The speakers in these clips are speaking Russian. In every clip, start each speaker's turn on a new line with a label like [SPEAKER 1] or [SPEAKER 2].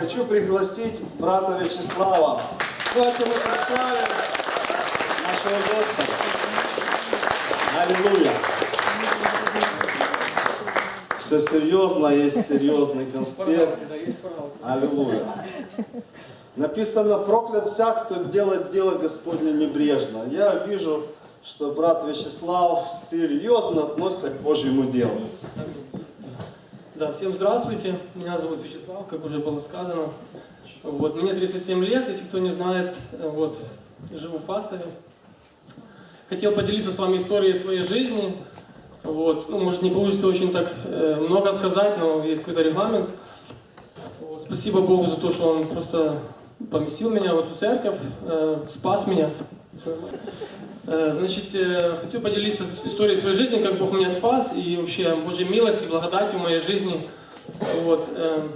[SPEAKER 1] хочу пригласить брата Вячеслава. Давайте мы представим нашего Господа. Аллилуйя. Все серьезно, есть серьезный конспект. Аллилуйя. Написано, проклят всяк, кто делает дело Господне небрежно. Я вижу, что брат Вячеслав серьезно относится к Божьему делу.
[SPEAKER 2] Да, всем здравствуйте. Меня зовут Вячеслав, как уже было сказано. Вот, мне 37 лет, если кто не знает, вот, живу в Фастове. Хотел поделиться с вами историей своей жизни. Вот, ну, может, не получится очень так э, много сказать, но есть какой-то регламент. Вот, спасибо Богу за то, что Он просто поместил меня в эту церковь, э, спас меня. Э, Значит, э, хочу поделиться историей своей жизни, как Бог меня спас, и вообще Божьей милости, благодати в моей жизни. Вот. э,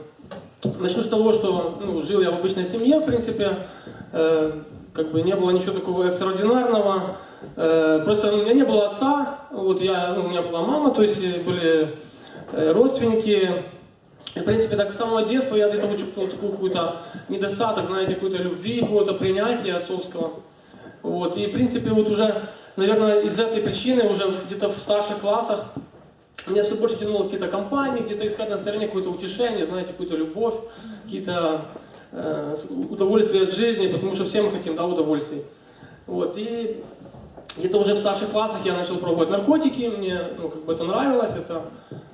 [SPEAKER 2] Начну с того, что ну, жил я в обычной семье, в принципе, как бы не было ничего такого экстраординарного. Просто ну, у меня не было отца, вот я, ну, у меня была мама, то есть были родственники, и, в принципе, так с самого детства я где-то чувствовал такой какой-то недостаток, знаете, какой-то любви, какого-то принятия отцовского. Вот. И, в принципе, вот уже, наверное, из этой причины уже где-то в старших классах меня все больше тянуло в какие-то компании, где-то искать на стороне какое-то утешение, знаете, какую-то любовь, какие-то э, удовольствия от жизни, потому что все мы хотим, да, удовольствий. Вот. И где-то уже в старших классах я начал пробовать наркотики, мне ну, как бы это нравилось, это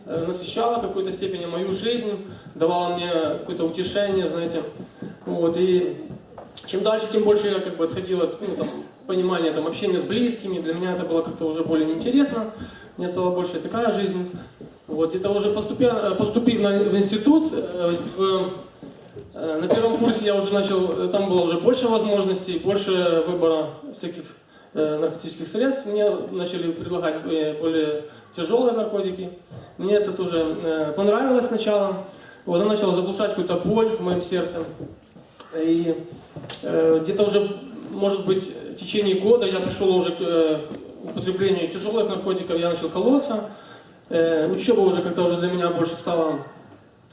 [SPEAKER 2] э, насыщало в какой-то степени мою жизнь, давало мне какое-то утешение, знаете. Вот, и чем дальше, тем больше я как бы отходил от ну, там, понимания там, общения с близкими, для меня это было как-то уже более неинтересно, мне стала больше такая жизнь. Вот, где-то уже поступив, поступив на, в институт, э, в, э, на первом курсе я уже начал, э, там было уже больше возможностей, больше выбора всяких э, наркотических средств. Мне начали предлагать э, более тяжелые наркотики. Мне это тоже э, понравилось сначала. Вот, она начала заглушать какую-то боль в моем сердце. И э, где-то уже, может быть, в течение года я пришел уже к э, употреблению тяжелых наркотиков, я начал колоться. Э, учеба уже как-то уже для меня больше стала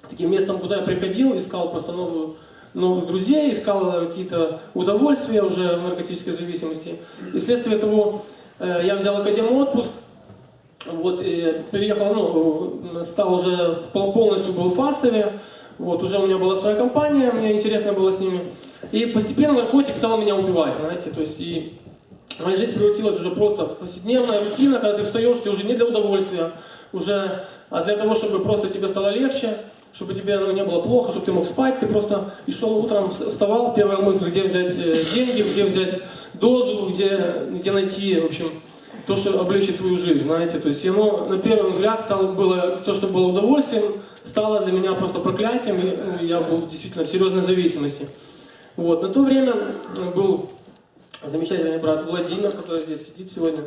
[SPEAKER 2] таким местом, куда я приходил, искал просто новую, новых друзей, искал какие-то удовольствия уже в наркотической зависимости. И вследствие того э, я взял академ отпуск, вот, и переехал, ну, стал уже пол- полностью был в Фастове, вот, уже у меня была своя компания, мне интересно было с ними. И постепенно наркотик стал меня убивать, знаете, то есть и моя жизнь превратилась уже просто в повседневная рутина, когда ты встаешь, ты уже не для удовольствия, уже, а для того, чтобы просто тебе стало легче, чтобы тебе ну, не было плохо, чтобы ты мог спать, ты просто и шел утром, вс- вставал, первая мысль, где взять э, деньги, где взять дозу, где, где найти, в общем, то, что облегчит твою жизнь, знаете, то есть оно на первый взгляд стало, было, то, что было удовольствием, стало для меня просто проклятием, и ну, я был действительно в серьезной зависимости. Вот, на то время м, был замечательный брат Владимир, который здесь сидит сегодня.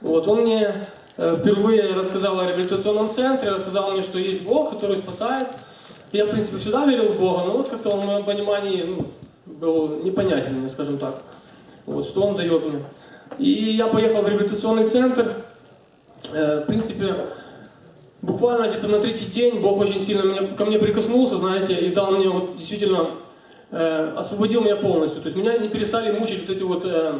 [SPEAKER 2] Вот, он мне э, впервые рассказал о реабилитационном центре, рассказал мне, что есть Бог, который спасает. Я, в принципе, всегда верил в Бога, но вот как-то он в моем понимании ну, был непонятен скажем так. Вот, что он дает мне. И я поехал в реабилитационный центр. Э, в принципе, буквально где-то на третий день Бог очень сильно ко мне прикоснулся, знаете, и дал мне вот действительно, э, освободил меня полностью. То есть меня не перестали мучить вот эти вот э,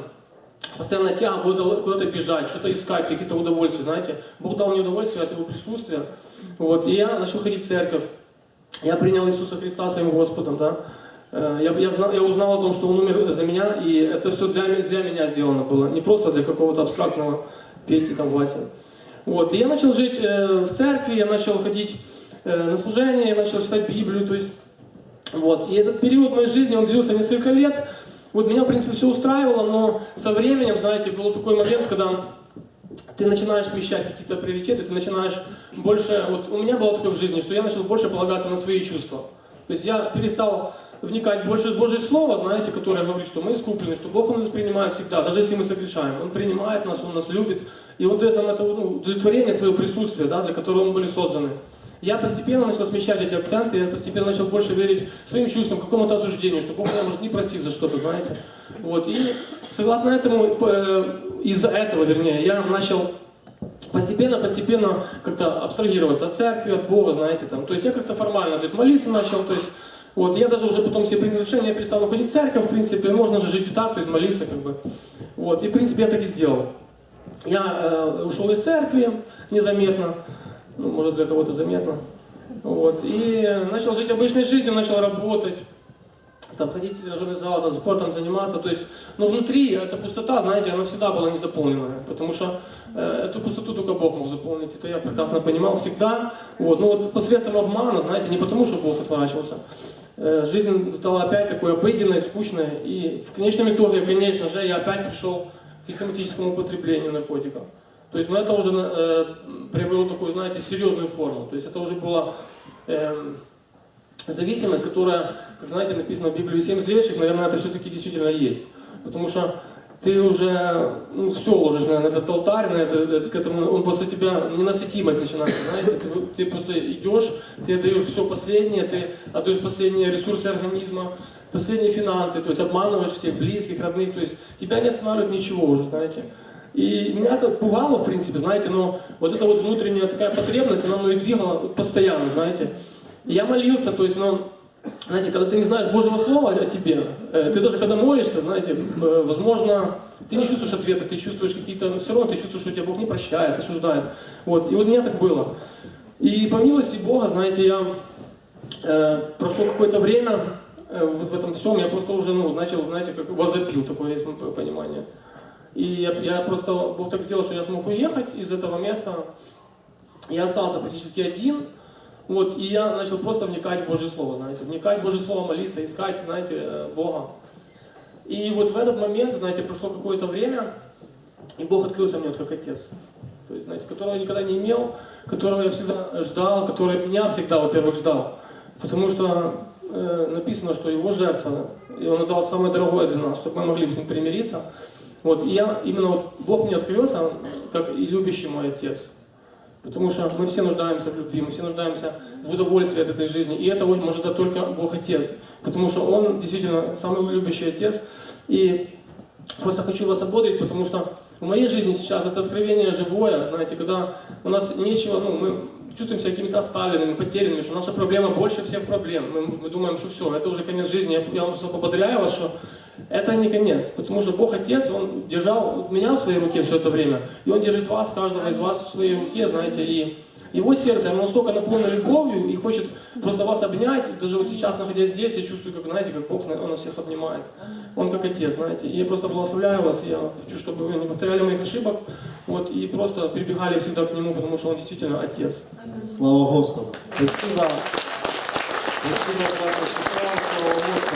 [SPEAKER 2] постоянно тяга куда-то бежать, что-то искать, какие-то удовольствия, знаете. Бог дал мне удовольствие от его присутствия. Вот, и я начал ходить в церковь. Я принял Иисуса Христа своим Господом, да. Э, Я, я, знал- я узнал о том, что Он умер за меня, и это все для, для меня сделано было, не просто для какого-то абстрактного Пети там Вася. Вот, и я начал жить э, в церкви, я начал ходить э, на служение, я начал читать Библию, то есть, вот. И этот период моей жизни, он длился несколько лет. Вот меня, в принципе, все устраивало, но со временем, знаете, был такой момент, когда ты начинаешь смещать какие-то приоритеты, ты начинаешь больше... Вот у меня было такое в жизни, что я начал больше полагаться на свои чувства. То есть я перестал вникать больше в Божье Слово, знаете, которое говорит, что мы искуплены, что Бог Он нас принимает всегда, даже если мы согрешаем. Он принимает нас, Он нас любит, и Он дает нам это ну, удовлетворение своего присутствия, да, для которого мы были созданы. Я постепенно начал смещать эти акценты, я постепенно начал больше верить своим чувствам, какому-то осуждению, что Бог меня может не простить за что-то, знаете. Вот, и согласно этому, э, из-за этого, вернее, я начал постепенно-постепенно как-то абстрагироваться от церкви, от Бога, знаете, там. То есть я как-то формально, то есть молиться начал, то есть Вот, я даже уже потом себе принял решение, я перестал уходить в церковь, в принципе, можно же жить и так, то есть молиться, как бы. Вот, и, в принципе, я так и сделал. Я э, ушел из церкви незаметно, ну, может, для кого-то заметно. Вот, и начал жить обычной жизнью, начал работать, там ходить в тренажерный зал, там, спортом заниматься. То есть, но внутри эта пустота, знаете, она всегда была не заполненная, потому что э, эту пустоту только Бог мог заполнить. Это я прекрасно понимал всегда. Вот, ну вот посредством обмана, знаете, не потому, что Бог отворачивался. Э, жизнь стала опять такой обыденной, скучной. И в конечном итоге, конечно же, я опять пришел к систематическому употреблению наркотиков. То есть, ну это уже э, приобрело такую, знаете, серьезную форму. То есть это уже было эм, зависимость, которая, как знаете, написано в Библии 7 злейших, наверное, это все-таки действительно есть. Потому что ты уже ну, все ложишь на этот алтарь, на это, это- к этому, он просто тебя ненасытимость начинается, знаете, ты, ты просто идешь, ты отдаешь все последнее, ты отдаешь последние ресурсы организма, последние финансы, то есть обманываешь всех близких, родных, то есть тебя не останавливает ничего уже, знаете. И меня это пугало, в принципе, знаете, но вот эта вот внутренняя такая потребность, она мной двигала постоянно, знаете. И я молился, то есть, ну, знаете, когда ты не знаешь Божьего Слова о тебе, э, ты даже когда молишься, знаете, э, возможно, ты не чувствуешь ответа, ты чувствуешь какие-то, но все равно ты чувствуешь, что тебя Бог не прощает, осуждает. Вот, и вот у меня так было. И по милости Бога, знаете, я э, прошло какое-то время, э, вот в этом всем, я просто уже, ну, начал, знаете, как возопил, такое есть понимание. И я, я просто, Бог так сделал, что я смог уехать из этого места. Я остался практически один. Вот, и я начал просто вникать в Божье Слово, знаете, вникать в Божье Слово, молиться, искать, знаете, э, Бога. И вот в этот момент, знаете, прошло какое-то время, и Бог открылся мне вот как отец. То есть, знаете, которого я никогда не имел, которого я всегда ждал, который меня всегда, во-первых, ждал. Потому что э, написано, что его жертва, и он отдал самое дорогое для нас, чтобы мы могли с ним примириться. Вот, и я, именно вот Бог мне открылся, как и любящий мой отец. Потому что мы все нуждаемся в любви, мы все нуждаемся в удовольствии от этой жизни. И это может дать только Бог Отец. Потому что Он действительно самый любящий Отец. И просто хочу вас ободрить, потому что в моей жизни сейчас это откровение живое, знаете, когда у нас нечего, ну, мы чувствуем себя какими-то оставленными, потерянными, что наша проблема больше всех проблем. Мы, мы думаем, что все, это уже конец жизни. Я, я вам просто ободряю вас, что это не конец, потому что Бог Отец, Он держал меня в своей руке все это время, и Он держит вас, каждого из вас в своей руке, знаете, и Его сердце, оно настолько наполнено любовью и хочет просто вас обнять, даже вот сейчас, находясь здесь, я чувствую, как, знаете, как Бог Он нас всех обнимает. Он как Отец, знаете, и я просто благословляю вас, я хочу, чтобы вы не повторяли моих ошибок, вот, и просто прибегали всегда к Нему, потому что Он действительно Отец.
[SPEAKER 1] Слава Господу. Спасибо. Спасибо,